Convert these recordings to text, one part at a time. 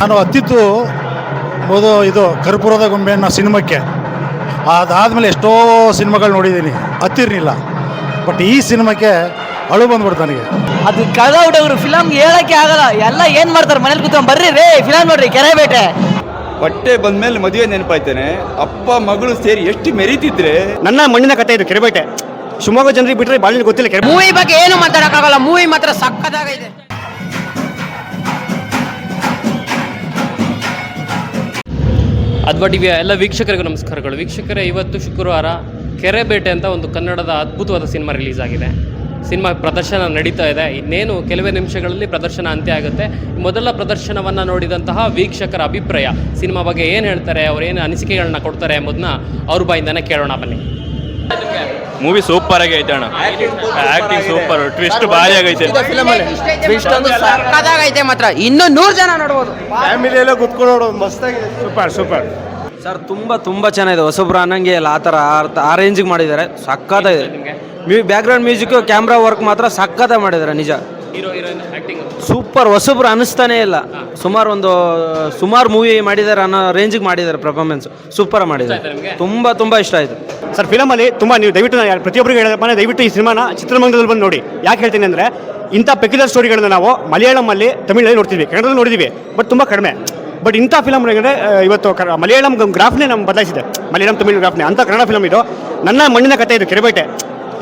ನಾನು ಅತ್ತಿತ್ತು ಓದು ಇದು ಕರ್ಪೂರದ ಗೊಂಬೆ ಅನ್ನೋ ಸಿನಿಮಾಕ್ಕೆ. ಅದಾದಮೇಲೆ ಎಷ್ಟೋ ಸಿನಿಮಾಗಳು ನೋಡಿದ್ದೀನಿ. ಹತ್ತಿರಲಿಲ್ಲ ಬಟ್ ಈ ಸಿನಿಮಾಕ್ಕೆ ಅಳು ಬಂದ್ಬಿಡ್ತು ನನಗೆ. ಅದು ಕಳೆದ ಹುಡುಗರು ಫಿಲಮ್ ಹೇಳಕ್ಕೆ ಆಗಲ್ಲ. ಎಲ್ಲ ಏನು ಮಾಡ್ತಾರೆ? ಮನೇಲಿ ಕೂತ್ಕೊಂಡು ಬರ್ರಿ ರೇ ಫಿಲಮ್ ನೋಡ್ರಿ ಕೆರೆ ಬೇಟೆ. ಬಟ್ಟೆ ಬಂದ್ಮೇಲೆ ಮದುವೆ ನೆನಪಾಯ್ತಾನೆ. ಅಪ್ಪ ಮಗಳು ಸೇರಿ ಎಷ್ಟು ಮೆರೀತಿದ್ರೆ? ನನ್ನ ಮಣ್ಣಿನ ಕಥೆ ಇದು ಕೆರೆಬೇಟೆ ಶಿವಮೊಗ್ಗ ಜನರಿಗೆ ಬಿಟ್ಟರೆ ಬಾಳಿನ ಗೊತ್ತಿಲ್ಲ ಕೆರೆ ಮೂವಿ ಬಗ್ಗೆ ಏನು ಮಾತಾಡೋಕ್ಕಾಗಲ್ಲ. ಮೂವಿ ಮಾತ್ರ ಸಕ್ಕತ್ತಾಗೈತೆ. ಅದ್ವಾ ಟಿವಿಯ ಎಲ್ಲ ವೀಕ್ಷಕರಿಗೂ ನಮಸ್ಕಾರಗಳು. ವೀಕ್ಷಕರೇ, ಇವತ್ತು ಶುಕ್ರವಾರ ಕೆರೆ ಬೇಟೆ ಅಂತ ಒಂದು ಕನ್ನಡದ ಅದ್ಭುತವಾದ ಸಿನಿಮಾ ರಿಲೀಸ್ ಆಗಿದೆ. ಸಿನಿಮಾ ಪ್ರದರ್ಶನ ನಡೀತಾ ಇದೆ. ಇನ್ನೇನು ಕೆಲವೇ ನಿಮಿಷಗಳಲ್ಲಿ ಪ್ರದರ್ಶನ ಅಂತ್ಯ ಆಗುತ್ತೆ. ಮೊದಲ ಪ್ರದರ್ಶನವನ್ನು ನೋಡಿದಂತಹ ವೀಕ್ಷಕರ ಅಭಿಪ್ರಾಯ, ಸಿನಿಮಾ ಬಗ್ಗೆ ಏನು ಹೇಳ್ತಾರೆ, ಅವ್ರು ಏನು ಅನಿಸಿಕೆಗಳನ್ನ ಕೊಡ್ತಾರೆ ಎಂಬುದನ್ನ ಅವ್ರ ಬಾಯಿಂದನೇ ಕೇಳೋಣ ಬನ್ನಿ. ಮೂವಿ ಸೂಪರ್ ಆಗಿ ಐತೆ ಅಣ್ಣ. ಆಕ್ಟಿಂಗ್ ಸೂಪರ್ ಟ್ವಿಸ್ಟ್ ಭಾರಿ ಆಗೈತೆ. ಸಕ್ಕತ್ತಾಗೈತೆ ಮಾತ್ರ. ಇನ್ನು ನೂರು ಜನ ನೋಡ್ಬೋದು. ಫ್ಯಾಮಿಲಿ ಎಲ್ಲ ಕುತ್ಕೊಂಡು ನೋಡೋದು ಮಸ್ತಾಗಿದೆ ಸೂಪರ್ ಸೂಪರ್ ಸರ್ ತುಂಬ ತುಂಬ ಚೆನ್ನಾಗಿದೆ. ಹೊಸಬ್ರು ಅನ್ನಂಗೆ ಇಲ್ಲ ಆ ಥರ ಆ- ಆ ರೇಂಜಿಗೆ ಮಾಡಿದ್ದಾರೆ. ಸಕ್ಕತ್ತಾಗಿದೆ ಮ್ಯೂ ಬ್ಯಾಕ್ಗ್ರೌಂಡ್ ಮ್ಯೂಸಿಕ್ ಕ್ಯಾಮ್ರಾ ವರ್ಕ್ ಮಾತ್ರ ಸಕ್ಕತ್ತ ಮಾಡಿದ್ದಾರೆ ನಿಜ. ಹೀರೋ ಹೀರೋಯಿನ್ ಸೂಪರ್ ಹೊಸಬ್ರು ಅನ್ನಿಸ್ತಾನೇ ಇಲ್ಲ. ಸುಮಾರು ಒಂದು ಸುಮಾರು ಮೂವಿ ಮಾಡಿದ್ದಾರೆ ಅನ್ನೋ ರೇಂಜಿಗೆ ಮಾಡಿದ್ದಾರೆ ಪರ್ಫಾರ್ಮೆನ್ಸ್ ಸೂಪರ್ ಮಾಡಿದ್ದಾರೆ ತುಂಬ ತುಂಬ ಇಷ್ಟ ಆಯಿತು. ಸರ್ ಫಿಲಮಲ್ಲಿ ತುಂಬ ನೀವು ದಯವಿಟ್ಟು ನಾನು ಪ್ರತಿಯೊಬ್ಬರಿಗೆ ಹೇಳೋದಪ್ಪ ದಯವಿಟ್ಟು ಈ ಸಿನಿಮಾನ ಚಿತ್ರಮಂಗದಲ್ಲಿ ಬಂದು ನೋಡಿ. ಯಾಕೆ ಹೇಳ್ತೀನಿ ಅಂದರೆ ಇಂಥ ಪೆಕ್ಯುಲರ್ ಸ್ಟೋರಿಗಳನ್ನ ನಾವು ಮಲಯಾಳಮಲ್ಲಿ ತಮಿಳಲ್ಲಿ ನೋಡ್ತೀವಿ. ಕನ್ನಡದಲ್ಲಿ ನೋಡಿದ್ದೀವಿ ಬಟ್ ತುಂಬ ಕಡಿಮೆ. ಬಟ್ ಇಂಥ ಫಿಲಮ್ ಅಂದರೆ ಇವತ್ತು ಕ ಮಲಯಾಳಂ ಗ್ರಾಫ್ನೇ ನಮ್ಮ ಬದಲಾಯಿಸಿದೆ. ಮಲಯಾಳಂ ತಮಿಳು ಗ್ರಾಫ್ನೇ ಅಂಥ ಕನ್ನಡ ಫಿಲಮ್ ಇದು. ನನ್ನ ಮಣ್ಣಿನ ಕಥೆ ಇದು ಕೆರೆಬೇಟೆ.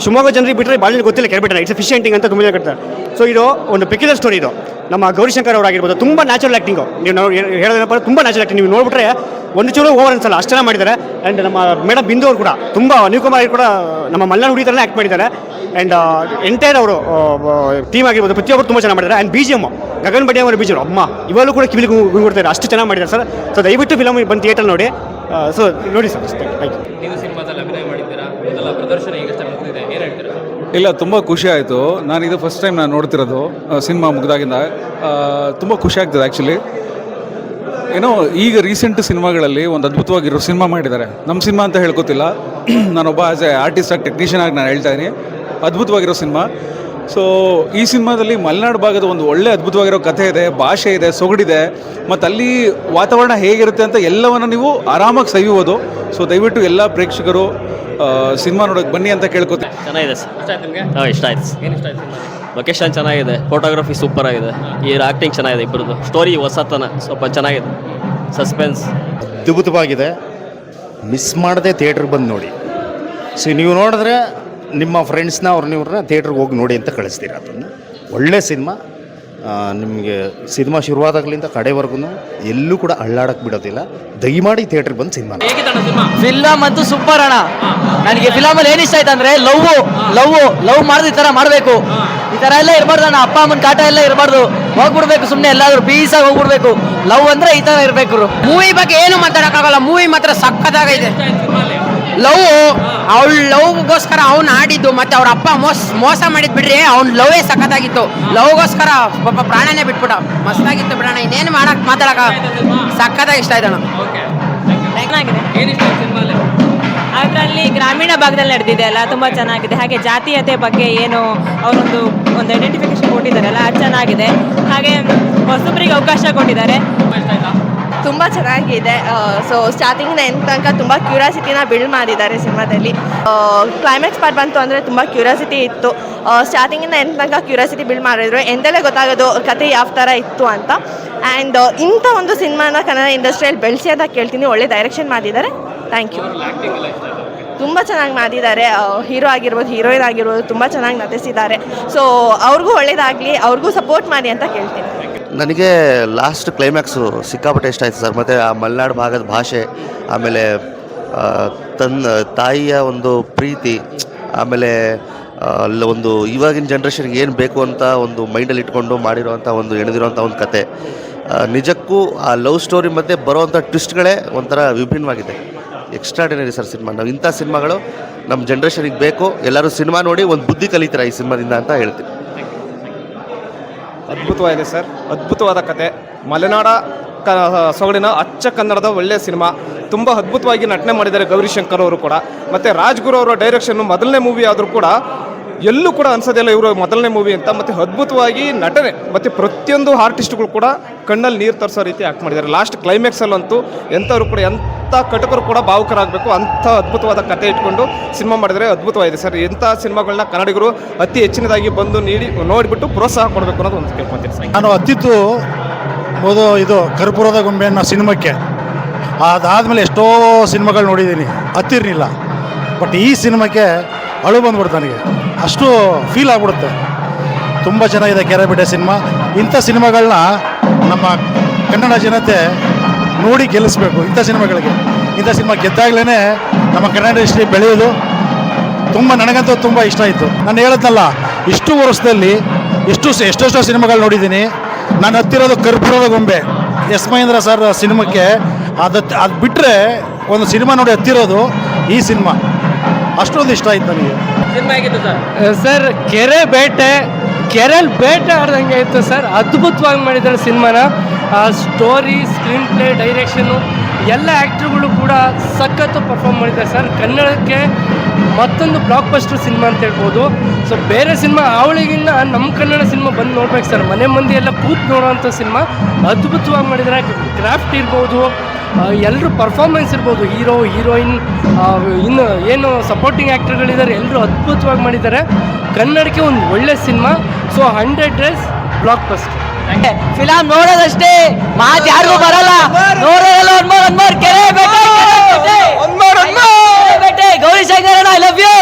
ಶಿವಮೊಗ್ಗ ಜನರಿಗೆ ಬಿಟ್ಟರೆ ಬಾಳಿನ ಗೊತ್ತಿಲ್ಲ ಕೆರೆಬೇಟೆ ಇಟ್ಸ್ ಫಿಶ್ ಅಂತ ತುಂಬ ಜನ ಕಟ್ತಾರೆ ಸೊ ಇದು ಒಂದು ಪೆಕ್ಯುಲರ್ ಸ್ಟೋರಿ ಇದು. ನಮ್ಮ ಗೌರಿಶಂಕರ್ ಅವರಾಗಿರ್ಬೋದು, ತುಂಬ ನ್ಯಾಚುರಲ್ ಆ್ಯಕ್ಟಿಂಗು ನೀವು ನಾವು ಹೇಳೋದೇನಪ್ಪ ತುಂಬ ನ್ಯಾಚುರಲ್ ಆ್ಯಕ್ಟಿಂಗ್ ನೀವು ನೋಡ್ಬಿಟ್ರೆ ಒಂದು ಚೂರು ಓವರ್ ಅನ್ಸಲ್ಲ, ಅಷ್ಟು ಮಾಡಿದ್ದಾರೆ. ಆ್ಯಂಡ್ ನಮ್ಮ ಮೇಡಮ್ ಬಿಂದು ಅವರು ಕೂಡ, ತುಂಬ ಅನಿಲ್ ಕುಮಾರ್ ಕೂಡ ನಮ್ಮ ಮಲ್ನಾಡು ಹುಡಿ ಥರನೇ ಆ್ಯಕ್ಟ್ ಮಾಡಿದ್ದಾರೆ ಆ್ಯಂಡ್ ಎಂಟೈರ್ ಅವರು ಟೀಮ್ ಆಗಿರ್ಬೋದು, ಪ್ರತಿಯೊಬ್ಬರು ತುಂಬ ಚೆನ್ನಾಗಿ ಮಾಡಿದ್ದಾರೆ. And B G M Gagan ಬಡಿ ಅವರ ಬೀಜರು ಅಮ್ಮ, ಇವಾಗಲೂ ಕೂಡ ಕಿವಿಲಿ ಗುಂಗುಡ್ತಾರೆ ಅಷ್ಟು ಚೆನ್ನಾಗಿ ಮಾಡಿದ್ದಾರೆ ಸರ್. ಸೊ ದಯವಿಟ್ಟು ಫಿಲಮ್ ಬಂದು ಥಿಯೇಟರ್ ನೋಡಿ. ಸೊ ನೋಡಿ ಸರ್ ಥ್ಯಾಂಕ್ ಯು ಪ್ರದರ್ಶನ ಈಗ ಸ್ಟಾರ್ಟ್ ಆಗ್ತಿದೆ ಏನು ಹೇಳ್ತೀರಾ ಇಲ್ಲ, ತುಂಬ ಖುಷಿ ಆಯಿತು. ನಾನು ಇದು ಫಸ್ಟ್ ಟೈಮ್ ನಾನು ನೋಡ್ತಿರೋದು ಸಿನಿಮಾ ಮುಗ್ದಾಗಿಂದ. ತುಂಬ ಖುಷಿ ಆಗ್ತದೆ ಆ್ಯಕ್ಚುಲಿ ಏನೋ, ಈಗ ರೀಸೆಂಟ್ ಸಿನಿಮಾಗಳಲ್ಲಿ ಒಂದು ಅದ್ಭುತವಾಗಿರೋ ಸಿನಿಮಾ ಮಾಡಿದ್ದಾರೆ. ನಮ್ಮ ಸಿನಿಮಾ ಅಂತ ಹೇಳ್ಕೊತಿಲ್ಲ. ನಾನೊಬ್ಬ ಆ್ಯಸ್ ಎ ಆರ್ಟಿಸ್ಟ್ ಆಗಿ ಟೆಕ್ನಿಷಿಯನ್ ಆಗಿ ನಾನು ಹೇಳ್ತಾ ಇದ್ದೀನಿ ಅದ್ಭುತವಾಗಿರೋ ಸಿನಿಮಾ. ಸೊ ಈ ಸಿನಿಮಾದಲ್ಲಿ ಮಲೆನಾಡು ಭಾಗದ ಒಂದು ಒಳ್ಳೆ ಅದ್ಭುತವಾಗಿರೋ ಕಥೆ ಇದೆ ಭಾಷೆ ಇದೆ ಸೊಗಡಿದೆ ಮತ್ತು ಅಲ್ಲಿ ವಾತಾವರಣ ಹೇಗಿರುತ್ತೆ ಅಂತ ಎಲ್ಲವನ್ನು ನೀವು ಆರಾಮಾಗಿ ಸವಿಯುವುದು ಸೊ ದಯವಿಟ್ಟು ಎಲ್ಲ ಪ್ರೇಕ್ಷಕರು ಸಿನಿಮಾ ನೋಡೋಕೆ ಬನ್ನಿ ಅಂತ ಕೇಳ್ಕೊತೀನಿ. ಚೆನ್ನಾಗಿದೆ ಸರ್. ಇಷ್ಟ ಆಯ್ತು ನಿಮಗೆ? ಹಾಂ ಇಷ್ಟ ಆಯ್ತು ಏನು ಇಷ್ಟ ಆಯ್ತು ಸಿನಿಮಾ ಲೊಕೇಶನ್ ಚೆನ್ನಾಗಿದೆ ಫೋಟೋಗ್ರಫಿ ಸೂಪರ್ ಆಗಿದೆ. ಈ ಆ್ಯಕ್ಟಿಂಗ್ ಚೆನ್ನಾಗಿದೆ ಇಬ್ಬರದು ಸ್ಟೋರಿ ಹೊಸತನ ಸ್ವಲ್ಪ ಚೆನ್ನಾಗಿದೆ. ಸಸ್ಪೆನ್ಸ್ ಅದ್ಭುತವಾಗಿದೆ. ಮಿಸ್ ಮಾಡದೆ ಥಿಯೇಟ್ರಿಗೆ ಬಂದು ನೋಡಿ. ಸೊ ನೀವು ನೋಡಿದ್ರೆ ನಿಮ್ಮ ಫ್ರೆಂಡ್ಸ್ನ ಅವ್ರನ್ನ ಇವ್ರನ್ನ ಥಿಯೇಟ್ರಿಗೆ ಹೋಗಿ ನೋಡಿ ಅಂತ ಕಳಿಸ್ತೀರ ಅದನ್ನು. ಒಳ್ಳೆ ಸಿನಿಮಾ. ನಿಮಗೆ ಸಿನಿಮಾ ಶುರುವಾದಾಗಲಿಂದ ಕಡೆವರೆಗೂ ಎಲ್ಲೂ ಕೂಡ ಅಳ್ಳಾಡಕ್ಕೆ ಬಿಡೋದಿಲ್ಲ. ದಯಮಾಡಿ ಥಿಯೇಟ್ರಿಗೆ ಬಂದು ಸಿನಿಮಾ ಫಿಲಮ್ ಅಂತ ಸೂಪರ್ ಅಣ್ಣ. ನನಗೆ ಫಿಲಮ್ ಅಲ್ಲಿ ಏನ್ ಇಷ್ಟ ಆಯ್ತು ಅಂದ್ರೆ ಲವ್ ಲವ್ ಲವ್ ಮಾಡೋದು ಈ ತರ ಮಾಡಬೇಕು. ಈ ತರ ಎಲ್ಲ ಇರಬಾರ್ದು ಅಣ್ಣ. ಅಪ್ಪ ಅಮ್ಮನ ಕಾಟ ಎಲ್ಲ ಇರಬಾರ್ದು. ಹೋಗ್ಬಿಡ್ಬೇಕು ಸುಮ್ಮನೆ ಎಲ್ಲಾದರೂ ಪೀಸ್ ಆಗಿ ಹೋಗ್ಬಿಡ್ಬೇಕು. ಲವ್ ಅಂದ್ರೆ ಈ ತರ ಇರಬೇಕು ಮೂವಿ ಬಗ್ಗೆ ಏನು ಮಾತಾಡೋಕ್ಕಾಗಲ್ಲ. ಮೂವಿ ಮಾತ್ರ ಸಕ್ಕತ್ತಾಗೈತೆ ಲವ್ ಅವಳ ಲವ್ಗೋಸ್ಕರ ಅವ್ನು ಆಡಿದ್ದು ಮತ್ತೆ ಅವ್ರ ಅಪ್ಪ ಮೋಸ ಮೋಸ ಮಾಡಿದ್ ಬಿಡ್ರಿ ಅವ್ನ ಲವೇ ಸಖತ್ತಾಗಿತ್ತು. ಲವ್ಗೋಸ್ಕರ ಪಾಪ ಪ್ರಾಣನೇ ಬಿಟ್ಬಿಟ್ಟ. ಮಸ್ತಾಗಿತ್ತು ಬಿಡೋಣ ಇನ್ನೇನು ಮಾಡಕ್ ಮಾತಾಡಕ? ಸಖತ್ತಾಗಿ ಇಷ್ಟ ಆಯ್ತಣ್ಣ. ಓಕೆ ಚೆನ್ನಾಗಿದೆ. ಏನು ಇಷ್ಟ ಆಯ್ತು ಸಿನಿಮಾಲಿ ಅದರಲ್ಲಿ ಗ್ರಾಮೀಣ ಭಾಗದಲ್ಲಿ ನಡೆದಿದೆ ಅಲ್ಲ ತುಂಬ ಚೆನ್ನಾಗಿದೆ. ಹಾಗೆ ಜಾತೀಯತೆ ಬಗ್ಗೆ ಏನು ಅವರೊಂದು ಒಂದು ಐಡೆಂಟಿಫಿಕೇಶನ್ ಕೊಟ್ಟಿದ್ದಾರಲ್ಲ ಅದು ಚೆನ್ನಾಗಿದೆ. ಹಾಗೆ ಹೊಸಬರಿಗೆ ಅವಕಾಶ ಕೊಟ್ಟಿದ್ದಾರೆ. ಇಷ್ಟ ಆಯ್ತಾ? ತುಂಬ ಚೆನ್ನಾಗಿದೆ. ಸೊ ಸ್ಟಾರ್ಟಿಂಗಿಂದ ಎಂತ ತನಕ ತುಂಬ ಕ್ಯೂರಿಯಾಸಿಟಿನ ಬಿಲ್ಡ್ ಮಾಡಿದ್ದಾರೆ ಸಿನಿಮಾದಲ್ಲಿ. ಕ್ಲೈಮ್ಯಾಕ್ಸ್ ಪಾರ್ಟ್ ಬಂತು ಅಂದರೆ ತುಂಬ ಕ್ಯೂರಿಯಾಸಿಟಿ ಇತ್ತು. ಸ್ಟಾರ್ಟಿಂಗಿಂದ ಎಂತ ತನಕ ಕ್ಯೂರಿಯಾಸಿಟಿ ಬಿಲ್ಡ್ ಮಾಡಿದ್ರು. ಎಂದಲೇ ಗೊತ್ತಾಗೋದು ಕತೆ ಯಾವ ಥರ ಇತ್ತು ಅಂತ. ಆ್ಯಂಡ್ ಇಂಥ ಒಂದು ಸಿನಿಮಾನ ಕನ್ನಡ ಇಂಡಸ್ಟ್ರಿಯಲ್ಲಿ ಬೆಳೆಸಿ ಅಂತ ಕೇಳ್ತೀನಿ. ಒಳ್ಳೆ ಡೈರೆಕ್ಷನ್ ಮಾಡಿದ್ದಾರೆ. ಥ್ಯಾಂಕ್ ಯು ತುಂಬ ಚೆನ್ನಾಗಿ ಮಾಡಿದ್ದಾರೆ. ಹೀರೋ ಆಗಿರ್ಬೋದು, ಹೀರೋಯಿನ್ ಆಗಿರ್ಬೋದು ತುಂಬ ಚೆನ್ನಾಗಿ ನಟಿಸಿದ್ದಾರೆ. ಸೊ ಅವ್ರಿಗೂ ಒಳ್ಳೇದಾಗಲಿ, ಅವ್ರಿಗೂ ಸಪೋರ್ಟ್ ಮಾಡಿ ಅಂತ ಕೇಳ್ತೀನಿ. ನನಗೆ ಲಾಸ್ಟ್ ಕ್ಲೈಮ್ಯಾಕ್ಸು ಸಿಕ್ಕಾಪಟ್ಟೆ ಇಷ್ಟ ಆಯಿತು ಸರ್. ಮತ್ತು ಆ ಮಲೆನಾಡು ಭಾಗದ ಭಾಷೆ, ಆಮೇಲೆ ತನ್ನ ತಾಯಿಯ ಒಂದು ಪ್ರೀತಿ, ಆಮೇಲೆ ಒಂದು ಇವಾಗಿನ ಜನ್ರೇಷನ್ಗೆ ಏನು ಬೇಕು ಅಂತ ಒಂದು ಮೈಂಡಲ್ಲಿ ಇಟ್ಕೊಂಡು ಮಾಡಿರೋವಂಥ ಒಂದು ಎಳೆದಿರೋಂಥ ಒಂದು ಕತೆ. ನಿಜಕ್ಕೂ ಆ ಲವ್ ಸ್ಟೋರಿ ಮಧ್ಯೆ ಬರೋವಂಥ ಟ್ವಿಸ್ಟ್ಗಳೇ ಒಂಥರ ವಿಭಿನ್ನವಾಗಿದೆ. ಎಕ್ಸ್ಟ್ರಾಡಿನರಿ ಸರ್ ಸಿನಿಮಾ ನಾವು ಇಂಥ ಸಿನಿಮಾಗಳು ನಮ್ಮ ಜನ್ರೇಷನಿಗೆ ಬೇಕು. ಎಲ್ಲರೂ ಸಿನಿಮಾ ನೋಡಿ ಒಂದು ಬುದ್ಧಿ ಕಲಿತೀರ ಈ ಸಿನಿಮಾದಿಂದ ಅಂತ ಹೇಳ್ತೀನಿ. ಅದ್ಭುತವಾಗಿದೆ ಸರ್ ಅದ್ಭುತವಾದ ಕತೆ. ಮಲೆನಾಡ ಕ, ಸೊಗಡಿನ ಅಚ್ಚ ಕನ್ನಡದ ಒಳ್ಳೆಯ ಸಿನಿಮಾ ತುಂಬ ಅದ್ಭುತವಾಗಿ ನಟನೆ ಮಾಡಿದ್ದಾರೆ ಗೌರಿಶಂಕರ್ ಅವರು ಕೂಡ. ಮತ್ತು ರಾಜ್ಗುರು ಅವರ ಡೈರೆಕ್ಷನ್ನು ಮೊದಲನೇ ಮೂವಿ ಆದರೂ ಕೂಡ ಎಲ್ಲೂ ಕೂಡ ಅನ್ಸೋದಿಲ್ಲ ಇವರು ಮೊದಲನೇ ಮೂವಿ ಅಂತ. ಮತ್ತೆ ಅದ್ಭುತವಾಗಿ ನಟನೆ, ಮತ್ತೆ ಪ್ರತಿಯೊಂದು ಆರ್ಟಿಸ್ಟ್ಗಳು ಕೂಡ ಕಣ್ಣಲ್ಲಿ ನೀರು ತರಿಸೋ ರೀತಿ ಆಕ್ಟ್ ಮಾಡಿದ್ದಾರೆ. ಲಾಸ್ಟ್ ಕ್ಲೈಮ್ಯಾಕ್ಸಲ್ಲಂತೂ ಎಂಥವ್ರು ಕೂಡ ಎಂಥ ಕಟಕರು ಕೂಡ ಭಾವುಕರಾಗಬೇಕು, ಅಂಥ ಅದ್ಭುತವಾದ ಕತೆ ಇಟ್ಕೊಂಡು ಸಿನಿಮಾ ಮಾಡಿದರೆ ಅದ್ಭುತವಾಗಿದೆ ಸರ್. ಎಂಥ ಸಿನಿಮಾಗಳನ್ನ ಕನ್ನಡಿಗರು ಅತಿ ಹೆಚ್ಚಿನದಾಗಿ ಬಂದು ನೀಡಿ, ನೋಡಿಬಿಟ್ಟು ಪ್ರೋತ್ಸಾಹ ಕೊಡಬೇಕು ಅನ್ನೋದು ಒಂದು ಕೇಳ್ಕೊತೀನಿ ನಾನು ಅತ್ತಿತ್ತು ಓದು ಇದು ಕರ್ಪೂರದ ಗೊಂಬೆ ಅನ್ನೋ ಸಿನಿಮಾಕ್ಕೆ. ಅದಾದಮೇಲೆ ಎಷ್ಟೋ ಸಿನಿಮಾಗಳು ನೋಡಿದ್ದೀನಿ. ಹತ್ತಿರಲಿಲ್ಲ ಬಟ್ ಈ ಸಿನಿಮಾಕ್ಕೆ ಅಳು ಬಂದ್ಬಿಡ್ತು ನನಗೆ. ಅಷ್ಟು ಫೀಲ್ ಆಗ್ಬಿಡುತ್ತೆ. ತುಂಬ ಚೆನ್ನಾಗಿದೆ ಕೆರೆಬಿಟ್ಟೆ ಸಿನಿಮಾ. ಇಂಥ ಸಿನಿಮಾಗಳನ್ನ ನಮ್ಮ ಕನ್ನಡ ಜನತೆ ನೋಡಿ ಗೆಲ್ಲಿಸ್ಬೇಕು ಇಂಥ ಸಿನಿಮಾಗಳಿಗೆ. ಇಂಥ ಸಿನಿಮಾ ಗೆದ್ದಾಗಲೇ ನಮ್ಮ ಕನ್ನಡ ಇಂಡಸ್ಟ್ರಿ ಬೆಳೆಯೋದು ತುಂಬ ನನಗಂತೂ ತುಂಬ ಇಷ್ಟ ಆಯಿತು. ನಾನು ಹೇಳದ್ನಲ್ಲ, ಇಷ್ಟು ವರ್ಷದಲ್ಲಿ ಇಷ್ಟು ಎಷ್ಟೆಷ್ಟೋ ಸಿನಿಮಾಗಳು ನೋಡಿದ್ದೀನಿ. ನಾನು ಹತ್ತಿರೋದು ಕರ್ಪೂರದ ಗೊಂಬೆ, ಎಸ್ ಮಹೇಂದ್ರ ಸರ್ ಸಿನಿಮಾಕ್ಕೆ ಅದು ಅದು ಬಿಟ್ಟರೆ ಒಂದು ಸಿನಿಮಾ ನೋಡಿ ಹತ್ತಿರೋದು ಈ ಸಿನಿಮಾ. ಅಷ್ಟೊಂದು ಇಷ್ಟ ಆಯ್ತು ನನಗೆ. ಸಿನಿಮಾ ಆಗಿತ್ತು ಸರ್? ಸರ್, ಕೆರೆ ಬೇಟೆ ಕೆರೆಯಲ್ಲಿ ಬೇಟೆ ಆಡ್ದಂಗೆ ಇತ್ತು ಸರ್. ಅದ್ಭುತವಾಗಿ ಮಾಡಿದ್ದಾರೆ ಸಿನಿಮಾನ. ಆ ಸ್ಟೋರಿ ಸ್ಕ್ರೀನ್ ಪ್ಲೇ ಡೈರೆಕ್ಷನು ಎಲ್ಲ ಆ್ಯಕ್ಟ್ರುಗಳು ಕೂಡ ಸಖತ್ತು ಪರ್ಫಾರ್ಮ್ ಮಾಡಿದ್ದಾರೆ ಸರ್. ಕನ್ನಡಕ್ಕೆ ಮತ್ತೊಂದು ಬ್ಲಾಕ್ ಬಸ್ಟರ್ ಸಿನಿಮಾ ಅಂತ ಹೇಳ್ಬೋದು. ಸೊ ಬೇರೆ ಸಿನಿಮಾ ಅವಳಿಗಿನ್ನ ನಮ್ಮ ಕನ್ನಡ ಸಿನಿಮಾ ಬಂದು ನೋಡ್ಬೇಕು ಸರ್. ಮನೆ ಮಂದಿ ಎಲ್ಲ ಕೂತ್ ನೋಡೋವಂಥ ಸಿನಿಮಾ ಅದ್ಭುತವಾಗಿ ಮಾಡಿದ್ದಾರೆ ಕ್ರಾಫ್ಟ್ ಇರ್ಬೋದು. ಎಲ್ಲರೂ ಪರ್ಫಾರ್ಮೆನ್ಸ್ ಇರ್ಬೋದು. ಹೀರೋ ಹೀರೋಯಿನ್ ಇನ್ನು ಏನು ಸಪೋರ್ಟಿಂಗ್ ಆ್ಯಕ್ಟರ್ಗಳಿದ್ದಾರೆ ಎಲ್ಲರೂ ಅದ್ಭುತವಾಗಿ ಮಾಡಿದ್ದಾರೆ. ಕನ್ನಡಕ್ಕೆ ಒಂದು ಒಳ್ಳೆ cinema so hundred days blockbuster film ನೋಡೋದಷ್ಟೇ. ಮಾತು ಯಾರಿಗೂ ಬರಲ್ಲ. ನೋಡೋದಲ್ಲ పెట్టే. Gauri Shankar I love you